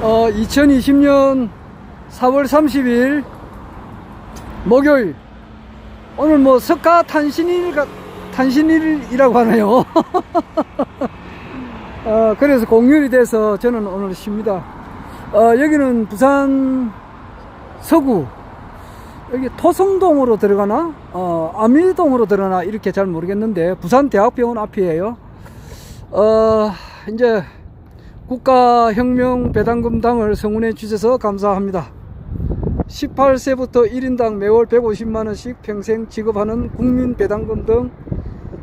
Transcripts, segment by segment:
어, 2020년 4월 30일 목요일 오늘 뭐 석가 탄신일 탄신일이라고 하네요. 어, 그래서 공휴일이 돼서 저는 오늘 쉽니다. 어, 여기는 부산 서구 여기 토성동으로 들어가나 어, 아미동으로 들어가나 이렇게 잘 모르겠는데 부산 대학병원 앞이에요. 어, 이제 국가혁명 배당금당을 성운해 주셔서 감사합니다. 18세부터 1인당 매월 150만원씩 평생 지급하는 국민 배당금 등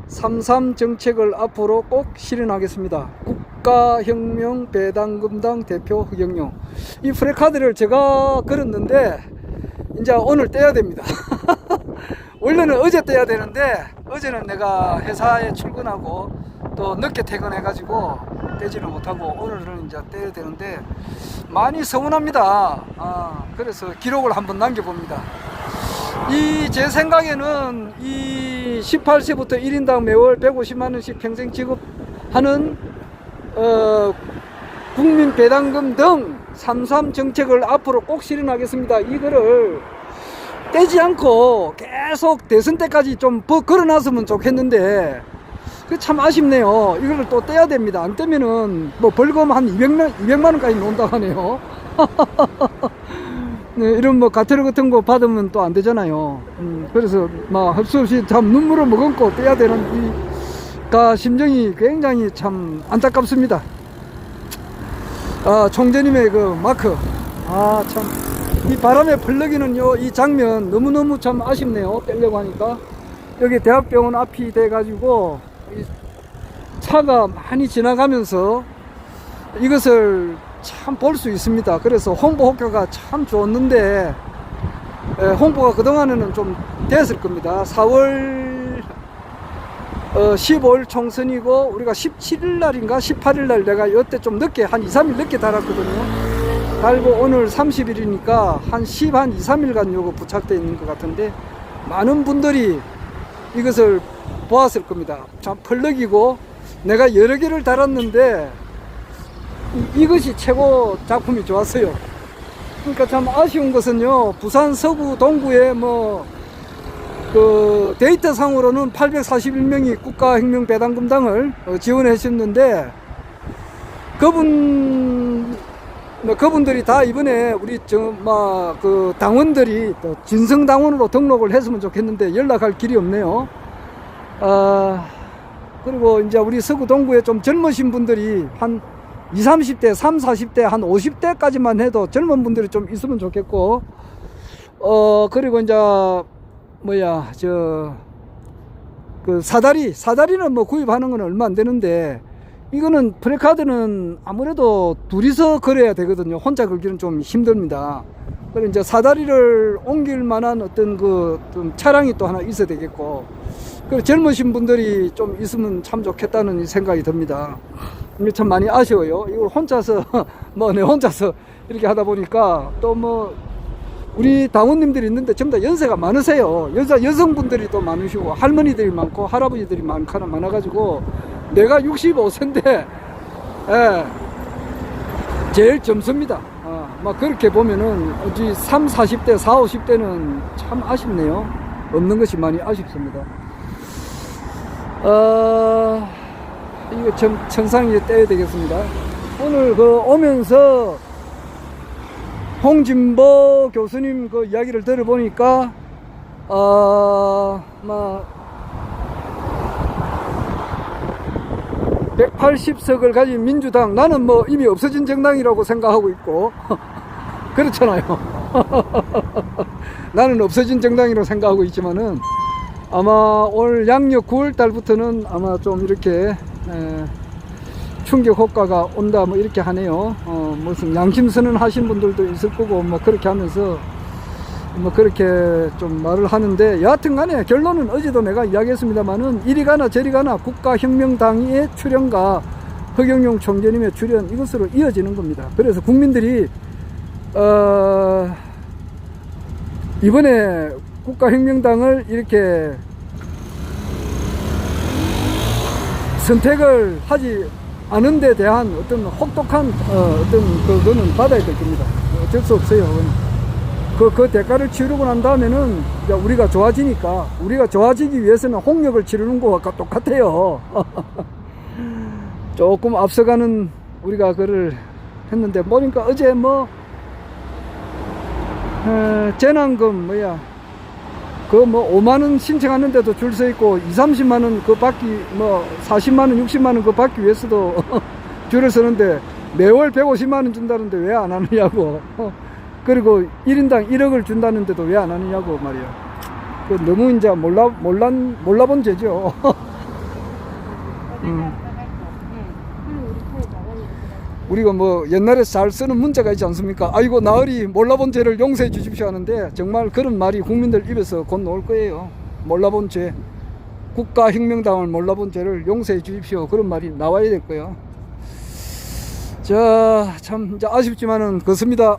33 정책을 앞으로 꼭 실현하겠습니다. 국가혁명 배당금당 대표 흑영용. 이 프레카드를 제가 걸었는데, 이제 오늘 떼야 됩니다. 원래는 어제 떼야 되는데, 어제는 내가 회사에 출근하고 또 늦게 퇴근해가지고 떼지를 못하고 오늘은 이제 떼야 되는데, 많이 서운합니다. 아, 그래서 기록을 한번 남겨봅니다. 이 제 생각에는 이 18세부터 1인당 매월 150만 원씩 평생 지급하는 어, 국민 배당금 등 33 정책을 앞으로 꼭 실현하겠습니다. 이거를 떼지 않고 계속 대선 때까지 좀 버- 걸어놨으면 좋겠는데 그 참 아쉽네요. 이거를 또 떼야 됩니다. 안 떼면은 뭐 벌금 한 200만 200만 원까지 논다고 하네요. 네, 이런 뭐 가태료 같은 거 받으면 또 안 되잖아요. 음, 그래서 막 할 수 없이 참 눈물을 머금고 떼야 되는 이가 심정이 굉장히 참 안타깝습니다. 아, 총재님의 그 마크. 아, 참. 이 바람에 펄럭이는 요, 이 장면 너무너무 참 아쉽네요. 빼려고 하니까. 여기 대학병원 앞이 돼가지고, 이 차가 많이 지나가면서 이것을 참 볼 수 있습니다. 그래서 홍보 효과가 참 좋았는데, 에, 홍보가 그동안에는 좀 됐을 겁니다. 4월 어, 15일 총선이고 우리가 17일 날인가 18일 날 내가 이때 좀 늦게 한 2, 3일 늦게 달았거든요. 달고 오늘 30일이니까 한 10, 한 2, 3일간 요거 부착되어 있는 것 같은데 많은 분들이 이것을 보았을 겁니다. 참 펄럭이고 내가 여러 개를 달았는데 이- 이것이 최고 작품이 좋았어요. 그러니까 참 아쉬운 것은요, 부산 서구 동구에 뭐, 그 데이터 상으로는 841명이 국가혁명배당금당을 어, 지원해 주셨는데, 그분, 뭐 그분들이 다 이번에 우리 저막그 당원들이 또 진성 당원으로 등록을 했으면 좋겠는데 연락할 길이 없네요. 아, 그리고 이제 우리 서구 동구에 좀 젊으신 분들이 한 20, 30대, 3, 40대, 한 50대까지만 해도 젊은 분들이 좀 있으면 좋겠고, 어, 그리고 이제, 뭐야, 저, 그 사다리, 사다리는 뭐 구입하는 건 얼마 안 되는데, 이거는 프레카드는 아무래도 둘이서 걸어야 되거든요. 혼자 걸기는 좀 힘듭니다. 그리고 이제 사다리를 옮길 만한 어떤 그, 좀 차량이 또 하나 있어야 되겠고, 그리고 젊으신 분들이 좀 있으면 참 좋겠다는 이 생각이 듭니다. 참 많이 아쉬워요. 이걸 혼자서, 뭐, 내 혼자서 이렇게 하다 보니까 또 뭐, 우리 당원님들이 있는데 전부 다 연세가 많으세요. 여자, 여성분들이 또 많으시고, 할머니들이 많고, 할아버지들이 많거나 많아가지고, 내가 65세인데, 예, 제일 젊습니다. 아, 막 그렇게 보면은, 어찌 3, 40대, 4, 50대는 참 아쉽네요. 없는 것이 많이 아쉽습니다. 어, 이거 천, 천상에 떼야 되겠습니다. 오늘 그 오면서 홍진보 교수님 그 이야기를 들어보니까, 어, 막, 180석을 가진 민주당, 나는 뭐 이미 없어진 정당이라고 생각하고 있고, 그렇잖아요. 나는 없어진 정당이라고 생각하고 있지만은, 아마 올 양력 9월 달부터는 아마 좀 이렇게 에, 충격 효과가 온다 뭐 이렇게 하네요. 어, 무슨 양심 선언 하신 분들도 있을 거고 뭐 그렇게 하면서 뭐 그렇게 좀 말을 하는데 여하튼 간에 결론은 어제도 내가 이야기했습니다만은 이리 가나 저리 가나 국가혁명당의 출연과 허경영 총재님의 출연 이것으로 이어지는 겁니다. 그래서 국민들이 어, 이번에 국가혁명당을 이렇게 선택을 하지 아는 데 대한 어떤 혹독한 어, 어떤 그거는 받아야 될 겁니다. 어쩔 수 없어요. 그, 그 대가를 치르고 난 다음에는 우리가 좋아지니까 우리가 좋아지기 위해서는 홍역을 치르는 거와 똑같아요. 조금 앞서가는 우리가 그를 했는데 보니까 어제 뭐 에, 재난금 뭐야 그 뭐 5만 원 신청하는데도 줄 서 있고 2, 30만 원 그 받기 뭐 40만 원, 60만 원 그 받기 위해서도 줄을 서는데 매월 150만 원 준다는데 왜 안 하느냐고. 그리고 1인당 1억을 준다는데도 왜 안 하느냐고 말이야. 그 너무 이제 몰라 몰란 몰라본 죄죠. 음. 우리가 뭐 옛날에 잘 쓰는 문자가 있지 않습니까? 아이고 나으리 몰라본 죄를 용서해 주십시오 하는데 정말 그런 말이 국민들 입에서 곧 나올 거예요. 몰라본 죄, 국가혁명당을 몰라본 죄를 용서해 주십시오. 그런 말이 나와야 될 거예요. 자, 참 아쉽지만은 그렇습니다.